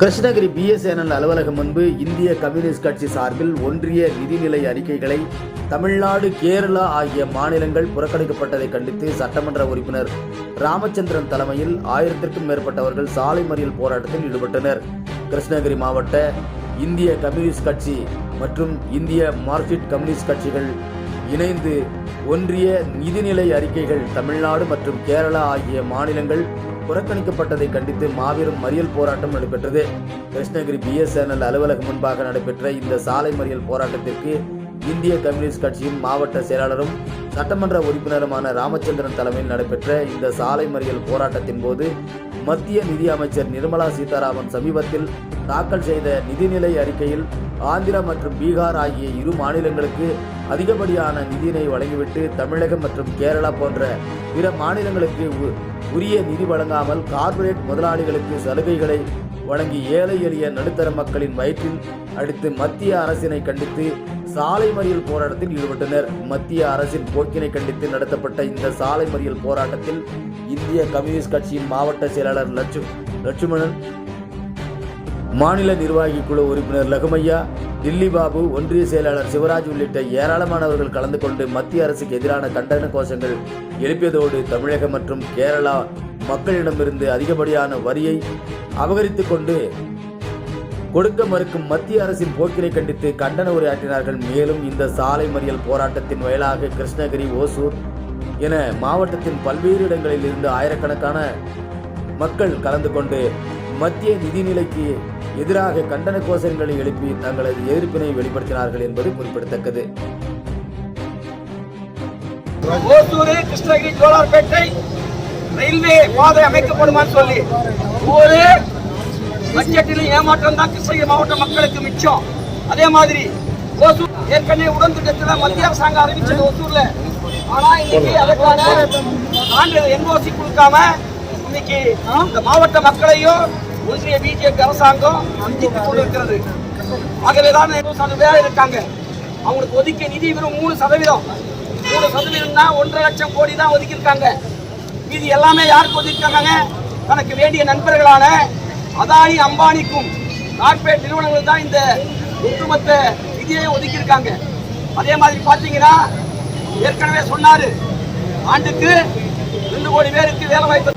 Krishnagiri BSNL அலுவலகம் முன்பு இந்திய கம்யூனிஸ்ட் கட்சி சார்பில் ஒன்றிய நிதிநிலை அறிக்கைகளை தமிழ்நாடு கேரளா ஆகிய மாநிலங்கள் புறக்கணிக்கப்பட்டதை கண்டித்து சட்டமன்ற உறுப்பினர் ராமச்சந்திரன் தலைமையில் ஆயிரத்திற்கும் மேற்பட்டவர்கள் சாலை மறியல் போராட்டத்தில் ஈடுபட்டனர். கிருஷ்ணகிரி மாவட்ட இந்திய கம்யூனிஸ்ட் கட்சி மற்றும் இந்திய மார்க்சிஸ்ட் கம்யூனிஸ்ட் கட்சிகள் இணைந்து ஒன்றிய நிதிநிலை அறிக்கைகள் தமிழ்நாடு மற்றும் கேரளா ஆகிய மாநிலங்கள் புறக்கணிக்கப்பட்டதை கண்டித்து மாபெரும் மறியல் போராட்டம் நடைபெற்றது. கிருஷ்ணகிரி பிஎஸ்என்எல் அலுவலகம் முன்பாக நடைபெற்ற இந்த சாலை மறியல் போராட்டத்திற்கு இந்திய கம்யூனிஸ்ட் கட்சியின் மாவட்ட செயலாளரும் சட்டமன்ற உறுப்பினருமான ராமச்சந்திரன் தலைமையில் நடைபெற்ற இந்த சாலை மறியல் போராட்டத்தின் போது மத்திய நிதி அமைச்சர் நிர்மலா சீதாராமன் சமீபத்தில் தாக்கல் செய்த நிதிநிலை அறிக்கையில் ஆந்திரா மற்றும் பீகார் ஆகிய இரு மாநிலங்களுக்கு அதிகப்படியான நிதியினை வழங்கிவிட்டு தமிழகம் மற்றும் கேரளா போன்ற பிற மாநிலங்களுக்கு உ- உரிய நிதி வழங்காமல் கார்ப்பரேட் முதலாளிகளுக்கு சலுகைகளை வழங்கி ஏழை எளிய நடுத்தர மக்களின் வயிற்றில் அடித்து மத்திய அரசினை கண்டித்து சாலை மறியல் போராட்டத்தில் ஈடுபட்டனர். மத்திய அரசின் போக்கினை கண்டித்து நடத்தப்பட்ட இந்த சாலை மறியல் போராட்டத்தில் இந்திய கம்யூனிஸ்ட் கட்சியின் மாவட்ட செயலாளர் லட்சு லட்சுமணன் மாநில நிர்வாகி குழு உறுப்பினர் லகுமையா டில்லி பாபு ஒன்றிய செயலாளர் சிவராஜ் உள்ளிட்ட ஏராளமானவர்கள் கலந்து கொண்டு மத்திய அரசுக்கு எதிரான கண்டன கோஷங்கள் எழுப்பியதோடு தமிழகம் மற்றும் கேரளா மக்களிடமிருந்து அதிகப்படியான வரியை அபகரித்துக் கொண்டு கொடுக்க மறுக்கும் மத்திய அரசின் போக்கினை கண்டித்து கண்டன உரையாற்றினார்கள். மேலும் இந்த சாலை மறியல் போராட்டத்தின் வயலாக கிருஷ்ணகிரி ஓசூர் என மாவட்டத்தின் பல்வேறு இடங்களில் இருந்து ஆயிரக்கணக்கான மக்கள் கலந்து கொண்டு மத்திய நிதிநிலைக்கு எதிராக கண்டன கோஷங்களை எழுப்பி தங்களது எதிர்ப்பினை வெளிப்படுத்தினார்கள் என்பது குறிப்பிடத்தக்கது. ஓசூர் கிருஷ்ணகிரி ஜோலார்பேட்டை ரயில்வே பாதை அமைக்கப்படுமான்னு சொல்லி. ஒரு பட்ஜெட்டில் ஏமாற்றம் தான் கிருஷ்ணகிரி மாவட்ட மக்களுக்கு மிச்சம். அதே மாதிரி ஓசூர் ஏற்கனவே உடன் திட்டத்தில் மத்திய அரசாங்கம் அறிவிச்சது ஓசூர்ல. ஆனா இன்னைக்கு அதற்கான ஆண்டு என்ஓசி கொடுக்காம இன்னைக்கு இந்த மாவட்ட மக்களையும் ஒன்றிய பிஜேபி அரசாங்கம் வஞ்சித்துக் கொண்டிருக்கிறது. ஆகவேதான் சதவீதம் பேர் இருக்காங்க. அவங்களுக்கு ஒதுக்கிய நிதி வெறும் மூணு சதவீதம். மூணு சதவீதம்னா ஒன்றரை லட்சம் கோடி தான் ஒதுக்கியிருக்காங்க. இது எல்லாமே யாருக்கு ஒதுக்கியிருக்காங்க தனக்கு வேண்டிய நண்பர்களான அதானி அம்பானிக்கும் கார்ப்பரேட் நிறுவனங்கள் தான் இந்த ஒட்டுமொத்த நிதியை ஒதுக்கியிருக்காங்க. அதே மாதிரி பார்த்தீங்கன்னா ஏற்கனவே சொன்னாரு ஆண்டுக்கு ரெண்டு கோடி பேருக்கு வேலை வாய்ப்பு